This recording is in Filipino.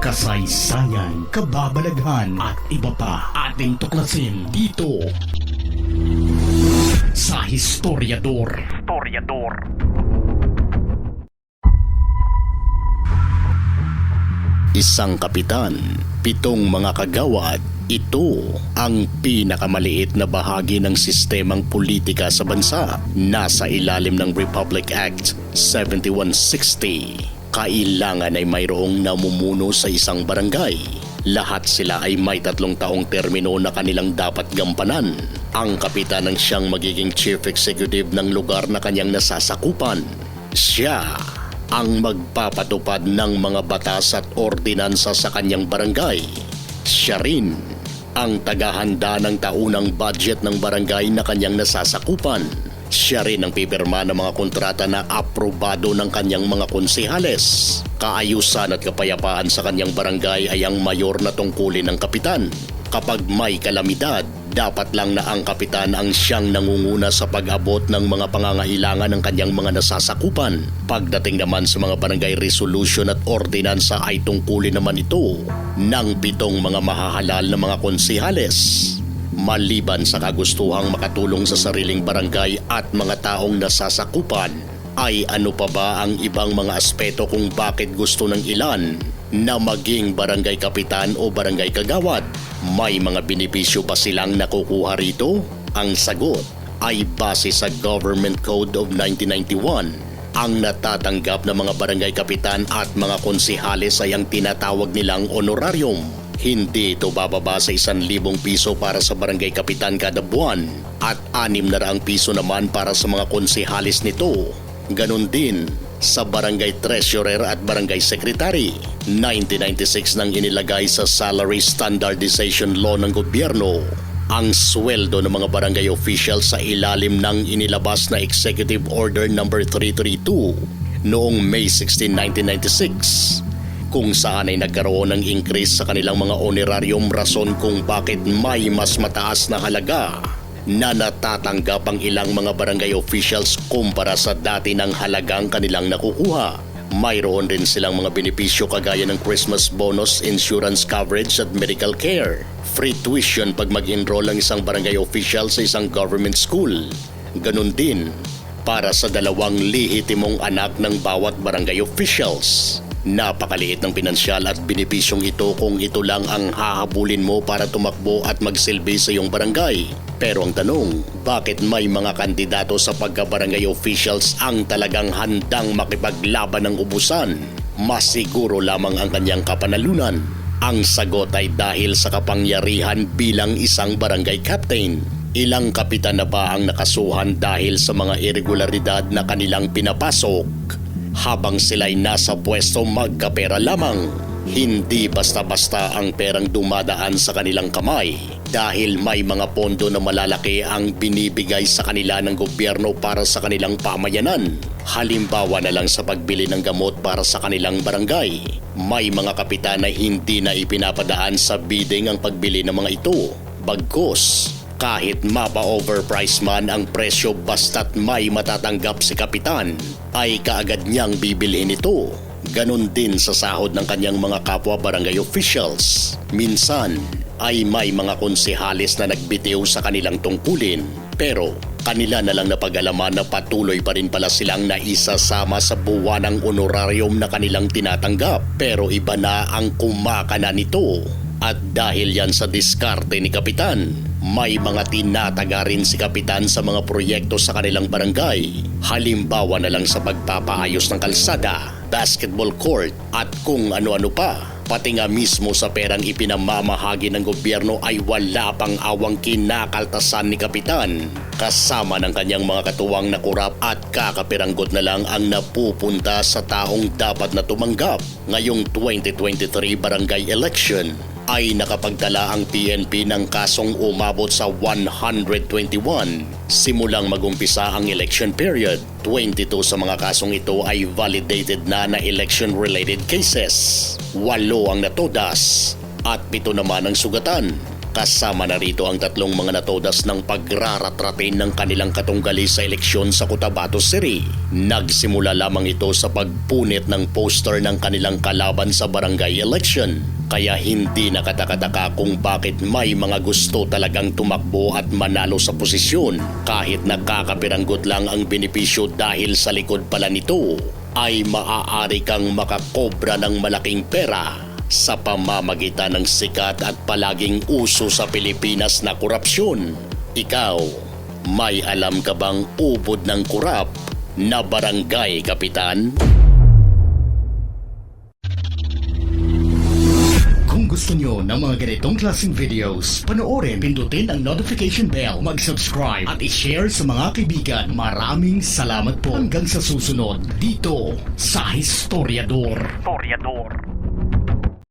kasaysayan, kababalaghan at iba pa ating tuklasin dito sa Historiador. Historiador. Isang kapitan, pitong mga kagawad, ito ang pinakamaliit na bahagi ng sistemang politika sa bansa. Nasa ilalim ng Republic Act 7160. Kailangan ay mayroong namumuno sa isang barangay. Lahat sila ay may tatlong taong termino na kanilang dapat gampanan. Ang kapitan ang siyang magiging chief executive ng lugar na kanyang nasasakupan. Siya ang magpapatupad ng mga batas at ordinansa sa kanyang barangay. Siya rin ang tagahanda ng taunang budget ng barangay na kanyang nasasakupan. Siya rin ang pipirma ng mga kontrata na aprobado ng kanyang mga konsehales. Kaayusan at kapayapaan sa kanyang barangay ay ang mayor na tungkulin ng kapitan. Kapag may kalamidad, dapat lang na ang kapitan ang siyang nangunguna sa pag-abot ng mga pangangailangan ng kanyang mga nasasakupan. Pagdating naman sa mga barangay resolution at ordinansa ay tungkulin naman ito ng pitong mga mahahalal na mga konsehales. Maliban sa kagustuhang makatulong sa sariling barangay at mga taong nasasakupan, ay ano pa ba ang ibang mga aspeto kung bakit gusto ng ilan na maging barangay kapitan o barangay kagawad? May mga benepisyo ba silang nakukuha rito? Ang sagot ay base sa Government Code of 1991 ang natatanggap ng mga barangay kapitan at mga konsihales ay ang tinatawag nilang honorarium. Hindi ito bababa sa isang libong piso para sa barangay kapitan kada buwan at anim na raang piso naman para sa mga konsihalis nito. Ganon din sa barangay treasurer at barangay secretary. 1996 nang inilagay sa Salary Standardization Law ng gobyerno ang sweldo ng mga barangay officials sa ilalim ng inilabas na Executive Order No. 332 noong May 16, 1996 kung saan ay nagkaroon ng increase sa kanilang mga honorarium rason kung bakit may mas mataas na halaga na natatanggap ang ilang mga barangay officials kumpara sa dati ng halagang kanilang nakukuha. Mayroon rin silang mga benepisyo kagaya ng Christmas bonus, insurance coverage at medical care. Free tuition pag mag-enroll ang isang barangay official sa isang government school. Ganon din para sa dalawang lihitimong anak ng bawat barangay officials. Napakaliit ng pinansyal at benepisyong ito kung ito lang ang hahabulin mo para tumakbo at magsilbi sa iyong barangay. Pero ang tanong, bakit may mga kandidato sa pagka-barangay officials ang talagang handang makipaglaban ng ubusan? Mas siguro lamang ang kanyang kapanalunan. Ang sagot ay dahil sa kapangyarihan bilang isang barangay captain. Ilang kapitan na ba ang nakasuhan dahil sa mga irregularidad na kanilang pinapasok? Habang sila'y nasa pwesto magkapera lamang. Hindi basta-basta ang perang dumadaan sa kanilang kamay dahil may mga pondo na malalaki ang binibigay sa kanila ng gobyerno para sa kanilang pamayanan. Halimbawa na lang sa pagbili ng gamot para sa kanilang barangay. May mga kapitan na hindi na ipinapadaan sa bidding ang pagbili ng mga ito. Bagkos, kahit mapa-overprice man ang presyo basta't may matatanggap si Kapitan, ay kaagad niyang bibilhin ito. Ganon din sa sahod ng kanyang mga kapwa barangay officials. Minsan ay may mga konsehalis na nagbitiw sa kanilang tungkulin pero kanila na lang napag-alaman na patuloy pa rin pala silang naisasama sa buwanang honorarium na kanilang tinatanggap pero iba na ang kumakana nito. At dahil yan sa diskarte ni Kapitan, may mga tinataga rin si Kapitan sa mga proyekto sa kanilang barangay. Halimbawa na lang sa pagpapaayos ng kalsada, basketball court at kung ano-ano pa. Pati nga mismo sa perang ipinamamahagi ng gobyerno ay wala pang awang kinakaltasan ni Kapitan. Kasama ng kanyang mga katuwang na kurap at kakapiranggot na lang ang napupunta sa taong dapat na tumanggap ngayong 2023 barangay election ay nakapagdala ang PNP ng kasong umabot sa 121 simulang magumpisa ang election period. 22 sa mga kasong ito ay validated na na election-related cases. Walo ang natodas at pito naman ang sugatan. Kasama na rito ang tatlong mga natodas ng pagraratratin ng kanilang katunggali sa eleksyon sa Cotabato City. Nagsimula lamang ito sa pagpunit ng poster ng kanilang kalaban sa barangay election. Kaya hindi nakatakataka kung bakit may mga gusto talagang tumakbo at manalo sa posisyon kahit nakakapiranggot lang ang benepisyo dahil sa likod pala nito ay maaari kang makakobra ng malaking pera sa pamamagitan ng sikat at palaging uso sa Pilipinas na korupsyon. Ikaw, may alam ka bang ubod ng kurap na barangay kapitan? Kung gusto nyo ng mga ganitong klaseng videos, panoorin, pindutin ang notification bell, mag-subscribe at i-share sa mga kaibigan. Maraming salamat po hanggang sa susunod dito sa Historiador. Historiador.